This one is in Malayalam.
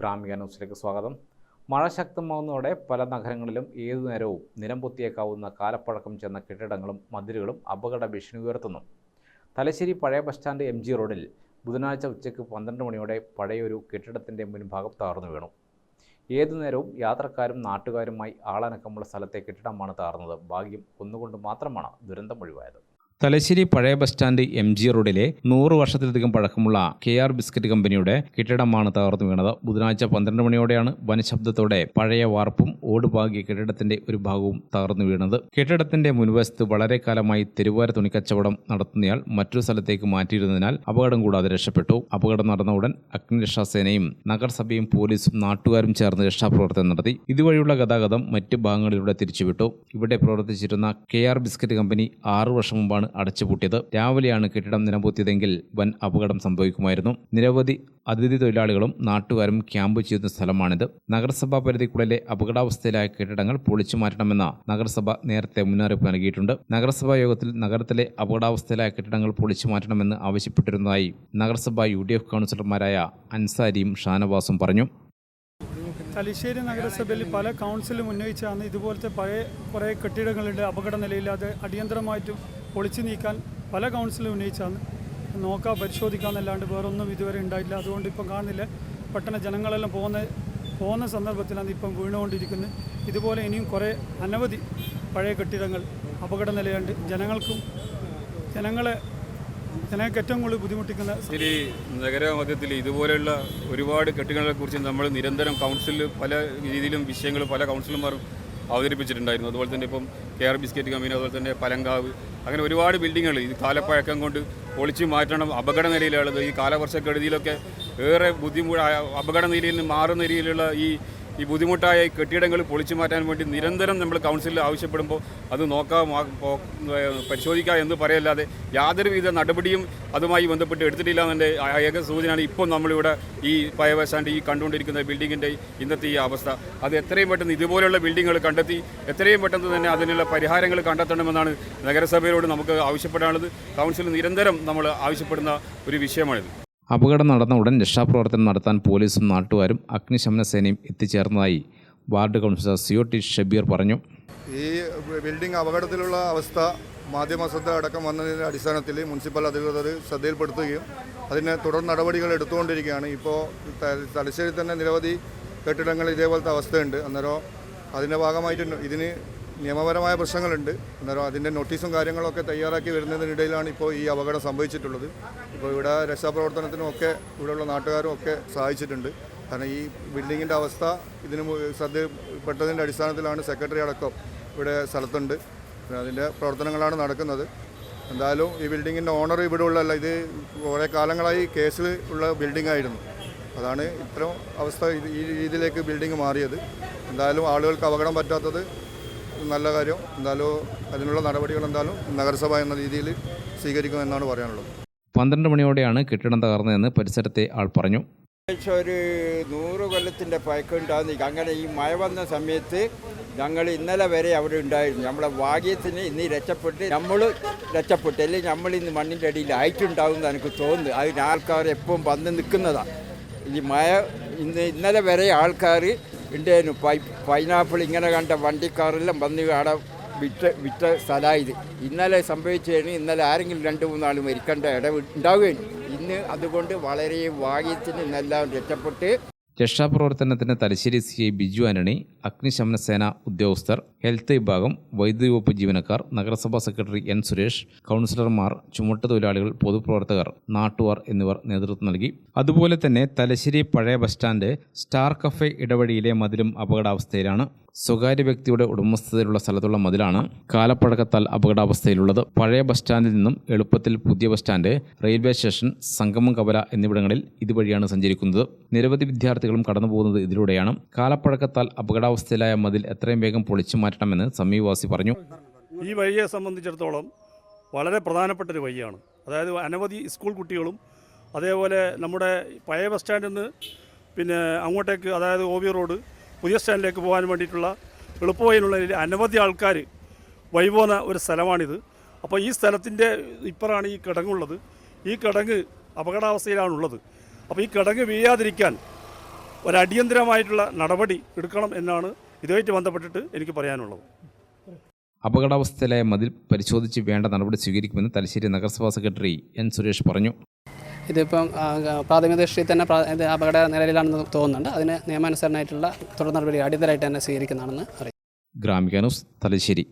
ഗ്രാമിക ന്യൂസിലേക്ക് സ്വാഗതം. മഴ ശക്തമാവുന്നതോടെ പല നഗരങ്ങളിലും ഏതു നേരവും നിലംപൊത്തിയേക്കാവുന്ന കാലപ്പഴക്കം ചെന്ന കെട്ടിടങ്ങളും മതിലുകളും അപകട ഭീഷണി ഉയർത്തുന്നു. തലശ്ശേരി പഴയ ബസ് സ്റ്റാൻഡ് എം ജി റോഡിൽ ബുധനാഴ്ച ഉച്ചയ്ക്ക് പന്ത്രണ്ട് മണിയോടെ പഴയൊരു കെട്ടിടത്തിന്റെ മുൻഭാഗം താർന്നു വീണു. ഏതു നേരവും യാത്രക്കാരും നാട്ടുകാരുമായി ആളനക്കമുള്ള സ്ഥലത്തെ കെട്ടിടമാണ് താർന്നത് ഭാഗ്യം ഒന്നുകൊണ്ട് മാത്രമാണ് ദുരന്തം ഒഴിവായത്. തലശ്ശേരി പഴയ ബസ് സ്റ്റാൻഡ് എം ജി റോഡിലെ നൂറ് വർഷത്തിലധികം പഴക്കമുള്ള കെ ആർ ബിസ്ക്കറ്റ് കമ്പനിയുടെ കെട്ടിടമാണ് തകർന്നു വീണത്. ബുധനാഴ്ച പന്ത്രണ്ട് മണിയോടെയാണ് വനശബ്ദത്തോടെ പഴയ വാർപ്പും ഓടുപാകിയ കെട്ടിടത്തിന്റെ ഒരു ഭാഗവും തകർന്നു വീണത്. കെട്ടിടത്തിന്റെ മുൻവശത്ത് വളരെ കാലമായി തെരുവാര തുണിക്കച്ചവടം നടത്തുന്നയാൾ മറ്റൊരു സ്ഥലത്തേക്ക് മാറ്റിയിരുന്നതിനാൽ അപകടം കൂടാതെ രക്ഷപ്പെട്ടു. അപകടം നടന്ന ഉടൻ അഗ്നിരക്ഷാസേനയും നഗരസഭയും പോലീസും നാട്ടുകാരും ചേർന്ന് രക്ഷാപ്രവർത്തനം നടത്തി. ഇതുവഴിയുള്ള ഗതാഗതം മറ്റ് ഭാഗങ്ങളിലൂടെ തിരിച്ചുവിട്ടു. ഇവിടെ പ്രവർത്തിച്ചിരുന്ന കെ ആർ ബിസ്ക്കറ്റ് കമ്പനി ആറു വർഷം മുമ്പാണ് അടച്ചുപൂട്ടിയത്. രാവിലെയാണ് കെട്ടിടം നിലംപൊത്തിയതെങ്കിൽ വൻ അപകടം സംഭവിക്കുമായിരുന്നു. നിരവധി അതിഥി തൊഴിലാളികളും നാട്ടുകാരും ക്യാമ്പ് ചെയ്യുന്ന സ്ഥലമാണിത്. നഗരസഭാ പരിധിക്കുള്ളിലെ അപകടാവസ്ഥയിലായ കെട്ടിടങ്ങൾ പൊളിച്ചു മാറ്റണമെന്ന നഗരസഭ നേരത്തെ മുന്നറിയിപ്പ് നൽകിയിട്ടുണ്ട്. നഗരസഭാ യോഗത്തിൽ നഗരത്തിലെ അപകടാവസ്ഥയിലായ കെട്ടിടങ്ങൾ പൊളിച്ചു മാറ്റണമെന്ന് ആവശ്യപ്പെട്ടിരുന്നതായി നഗരസഭാ യു കൗൺസിലർമാരായ അൻസാരിയും ഷാനവാസും പറഞ്ഞു. തലശ്ശേരി നഗരസഭയിൽ പല കൗൺസിലും ഉന്നയിച്ചാണ് ഇതുപോലത്തെ പഴയ കുറേ കെട്ടിടങ്ങളുണ്ട് അപകട നിലയില്ലാതെ അടിയന്തരമായിട്ടും പൊളിച്ചു നീക്കാൻ പല കൗൺസിലും ഉന്നയിച്ചാണ്. നോക്കാം പരിശോധിക്കാമെന്നല്ലാണ്ട് വേറൊന്നും ഇതുവരെ ഉണ്ടായില്ല അതുകൊണ്ട് ഇപ്പം കാണുന്നില്ല. പട്ടണ ജനങ്ങളെല്ലാം പോകുന്ന പോകുന്ന സന്ദർഭത്തിലാണ് ഇപ്പം വീണുകൊണ്ടിരിക്കുന്നത്. ഇതുപോലെ ഇനിയും കുറേ അനവധി പഴയ കെട്ടിടങ്ങൾ അപകട നിലയുണ്ട് ജനങ്ങൾക്കും ജനങ്ങളെ ജനങ്ങൾക്ക് ഏറ്റവും കൂടുതൽ ബുദ്ധിമുട്ടിക്കുന്ന ശരി നഗരമധ്യത്തിൽ ഇതുപോലെയുള്ള ഒരുപാട് കെട്ടിടങ്ങളെ കുറിച്ച് നമ്മൾ നിരന്തരം കൗൺസിലിൽ പല രീതിയിലും വിഷയങ്ങൾ പല കൗൺസിലർമാരും അവതരിപ്പിച്ചിട്ടുണ്ടായിരുന്നു. അതുപോലെ തന്നെ ഇപ്പം കെ ആർ ബിസ്ക്കറ്റ് കമ്പനി അതുപോലെ തന്നെ പലങ്കാവ് അങ്ങനെ ഒരുപാട് ബിൽഡിങ്ങുകൾ ഈ കാലപ്പഴക്കം കൊണ്ട് പൊളിച്ച് മാറ്റണം അപകട നിലയിലുള്ളത് ഈ കാലവർഷക്കെടുതിയിലൊക്കെ ഏറെ ബുദ്ധിമുട്ട് അപകട നിലയിൽ നിന്ന് മാറുന്ന രീതിയിലുള്ള ഈ ഈ ബുദ്ധിമുട്ടായ കെട്ടിടങ്ങൾ പൊളിച്ചു മാറ്റാൻ വേണ്ടി നിരന്തരം നമ്മൾ കൗൺസിലിൽ ആവശ്യപ്പെടുമ്പോൾ അത് നോക്കാം പരിശോധിക്കാം എന്ന് പറയല്ലാതെ യാതൊരു വിധ നടപടിയും അതുമായി ബന്ധപ്പെട്ട് എടുത്തിട്ടില്ല എന്നതിന്റെ ഏക സൂചനയാണ് ഇപ്പോൾ നമ്മളിവിടെ ഈ പഴയ ബസ് ഈ കണ്ടുകൊണ്ടിരിക്കുന്ന ബിൽഡിങ്ങിന്റെ ഇന്നത്തെ ഈ അവസ്ഥ. അത് എത്രയും പെട്ടെന്ന് ഇതുപോലെയുള്ള ബിൽഡിങ്ങുകൾ കണ്ടെത്തി എത്രയും പെട്ടെന്ന് തന്നെ അതിനുള്ള പരിഹാരങ്ങൾ കണ്ടെത്തണമെന്നാണ് നഗരസഭയോട് നമുക്ക് ആവശ്യപ്പെടാനുള്ളത്. കൗൺസിൽ നിരന്തരം നമ്മൾ ആവശ്യപ്പെടുന്ന ഒരു വിഷയമാണിത്. അപകടം നടന്ന ഉടൻ രക്ഷാപ്രവർത്തനം നടത്താൻ പോലീസും നാട്ടുകാരും അഗ്നിശമന സേനയും എത്തിച്ചേർന്നതായി ward councillor C O T Shabeer പറഞ്ഞു. ഈ ബിൽഡിംഗ് അപകടത്തിലുള്ള അവസ്ഥ മാധ്യമ ശ്രദ്ധ അടക്കം വന്നതിന്റെ അടിസ്ഥാനത്തിൽ മുനിസിപ്പൽ അധികൃതർ ശ്രദ്ധയിൽപ്പെടുത്തുകയും അതിനെ തുടർ നടപടികൾ എടുത്തുകൊണ്ടിരിക്കുകയാണ്. ഇപ്പോൾ തലശ്ശേരി തന്നെ നിരവധി കെട്ടിടങ്ങൾ ഇതേപോലത്തെ അവസ്ഥയുണ്ട്. അന്നേരം അതിന്റെ ഭാഗമായിട്ട് ഇതിന് നിയമപരമായ പ്രശ്നങ്ങളുണ്ട്. അന്നേരം അതിന്റെ നോട്ടീസും കാര്യങ്ങളൊക്കെ തയ്യാറാക്കി വരുന്നതിനിടയിലാണ് ഇപ്പോൾ ഈ അപകടം സംഭവിച്ചിട്ടുള്ളത്. ഇപ്പോൾ ഇവിടെ രക്ഷാപ്രവർത്തനത്തിനും ഒക്കെ ഇവിടെയുള്ള നാട്ടുകാരും ഒക്കെ സഹായിച്ചിട്ടുണ്ട്. കാരണം ഈ ബിൽഡിങ്ങിന്റെ അവസ്ഥ ഇതിന് ശ്രദ്ധപ്പെട്ടതിന്റെ അടിസ്ഥാനത്തിലാണ് സെക്രട്ടറി അടക്കം ഇവിടെ സ്ഥലത്തുണ്ട്. അതിന്റെ പ്രവർത്തനങ്ങളാണ് നടക്കുന്നത്. എന്തായാലും ഈ ബിൽഡിങ്ങിന്റെ ഓണർ ഇവിടെ ഉള്ളതല്ല ഇത് കുറേ കാലങ്ങളായി കേസ് ഉള്ള ബിൽഡിംഗ് ആയിരുന്നു അതാണ് ഇത്തരം അവസ്ഥ ഈ രീതിയിലേക്ക് ബിൽഡിംഗ് മാറിയത്. എന്തായാലും ആളുകൾക്ക് അപകടം പറ്റാത്തത് നല്ല കാര്യം. എന്തായാലും അതിനുള്ള നടപടികൾ എന്തായാലും നഗരസഭ എന്ന രീതിയിൽ സ്വീകരിക്കുമെന്നാണ് പറയാനുള്ളത്. പന്ത്രണ്ട് മണിയോടെയാണ് കെട്ടിടം തകർന്നതെന്ന് പരിസരത്തെ ആൾ പറഞ്ഞു. ഏകദേശം ഒരു നൂറ് കൊല്ലത്തിന്റെ പഴക്കമുണ്ടാകുന്ന അങ്ങനെ ഈ മഴ വന്ന സമയത്ത് ഞങ്ങൾ ഇന്നലെ വരെ അവിടെ ഉണ്ടായിരുന്നു. നമ്മളെ ഭാഗ്യത്തിന് ഇന്ന് രക്ഷപ്പെട്ട് നമ്മൾ രക്ഷപ്പെട്ടു അല്ലെങ്കിൽ നമ്മൾ ഇന്ന് മണ്ണിന്റെ അടിയിൽ ആയിട്ടുണ്ടാവും എന്ന് എനിക്ക് തോന്നുന്നു. അതിന് ആൾക്കാർ എപ്പോഴും വന്ന് നിൽക്കുന്നതാണ്. ഈ മഴ ഇന്ന് ഇന്നലെ വരെ ആൾക്കാർ ഉണ്ടായിരുന്നു പൈ പൈനാപ്പിൾ ഇങ്ങനെ കണ്ട വണ്ടിക്കാറെല്ലാം വന്ന് അവിടെ വിറ്റ് വിറ്റ സ്ഥലമായത്. ഇന്നലെ സംഭവിച്ചതിന് ഇന്നലെ ആരെങ്കിലും രണ്ട് മൂന്നാൾ മരിക്കേണ്ട ഇടവ് ഉണ്ടാവുകയാണ്. ഇന്ന് അതുകൊണ്ട് വളരെ ഭാഗ്യത്തിന് ഇന്നെല്ലാം രക്ഷപ്പെട്ട് രക്ഷാപ്രവർത്തനത്തിന് തലശ്ശേരി സി ഐ ബിജു ആന്റണി അഗ്നിശമന സേന ഉദ്യോഗസ്ഥർ ഹെൽത്ത് വിഭാഗം വൈദ്യുതി വകുപ്പ് ജീവനക്കാർ നഗരസഭാ സെക്രട്ടറി എൻ സുരേഷ് കൗൺസിലർമാർ ചുമട്ട് തൊഴിലാളികൾ പൊതുപ്രവർത്തകർ നാട്ടുകാർ എന്നിവർ നേതൃത്വം നൽകി. അതുപോലെ തന്നെ തലശ്ശേരി പഴയ ബസ് സ്റ്റാൻഡ് സ്റ്റാർ കഫേ ഇടവഴിയിലെ മതിലും അപകടാവസ്ഥയിലാണ്. സ്വകാര്യ വ്യക്തിയുടെ ഉടമസ്ഥതയിലുള്ള സ്ഥലത്തുള്ള മതിലാണ് കാലപ്പഴക്കത്താൽ അപകടാവസ്ഥയിലുള്ളത്. പഴയ ബസ് സ്റ്റാൻഡിൽ നിന്നും എളുപ്പത്തിൽ പുതിയ ബസ് സ്റ്റാൻഡ് റെയിൽവേ സ്റ്റേഷൻ സംഗമം കവല എന്നിവിടങ്ങളിൽ ഇതുവഴിയാണ് സഞ്ചരിക്കുന്നത്. നിരവധി വിദ്യാർത്ഥികളും കടന്നുപോകുന്നത് ഇതിലൂടെയാണ്. കാലപ്പഴക്കത്താൽ അപകടാവസ്ഥയിലായ മതിൽ എത്രയും വേഗം പൊളിച്ചു മാറ്റണമെന്ന് സമീപവാസി പറഞ്ഞു. ഈ വഴിയെ സംബന്ധിച്ചിടത്തോളം വളരെ പ്രധാനപ്പെട്ട ഒരു വഴിയാണ്. അതായത് അനവധി സ്കൂൾ കുട്ടികളും അതേപോലെ നമ്മുടെ പഴയ ബസ് സ്റ്റാൻഡിൽ നിന്ന് പിന്നെ അങ്ങോട്ടേക്ക് അതായത് ഒ റോഡ് പുതിയ സ്റ്റാൻഡിലേക്ക് പോകാൻ വേണ്ടിയിട്ടുള്ള എളുപ്പവയിലുള്ള അനവധി ആൾക്കാർ വൈപോന്ന ഒരു സ്ഥലമാണിത്. അപ്പോൾ ഈ സ്ഥലത്തിന്റെ ഇപ്പറാണ് ഈ കിടങ്ങുള്ളത്. ഈ കിടങ്ങ് അപകടാവസ്ഥയിലാണുള്ളത്. അപ്പോൾ ഈ കിടങ്ങ് വീഴാതിരിക്കാൻ ഒരു അടിയന്തരമായിട്ടുള്ള നടപടി എടുക്കണം എന്നാണ് ഇതുമായിട്ട് ബന്ധപ്പെട്ടിട്ട് എനിക്ക് പറയാനുള്ളത്. അപകടാവസ്ഥയിലായ മതിൽ പരിശോധിച്ച് വേണ്ട നടപടി സ്വീകരിക്കുമെന്ന് തലശ്ശേരി നഗരസഭാ സെക്രട്ടറി എൻ സുരേഷ് പറഞ്ഞു. ഇതിപ്പം പ്രാഥമിക ദൃഷ്ടിയിൽ തന്നെ അപകട നിലയിലാണെന്ന് തോന്നുന്നുണ്ട്. അതിന് നിയമാനുസരണമായിട്ടുള്ള തുടർ നടപടി അടിയന്തരമായിട്ട് തന്നെ സ്വീകരിക്കുന്നതാണെന്ന് അറിയാം ഗ്രാമിക ന്യൂസ് തലശ്ശേരി.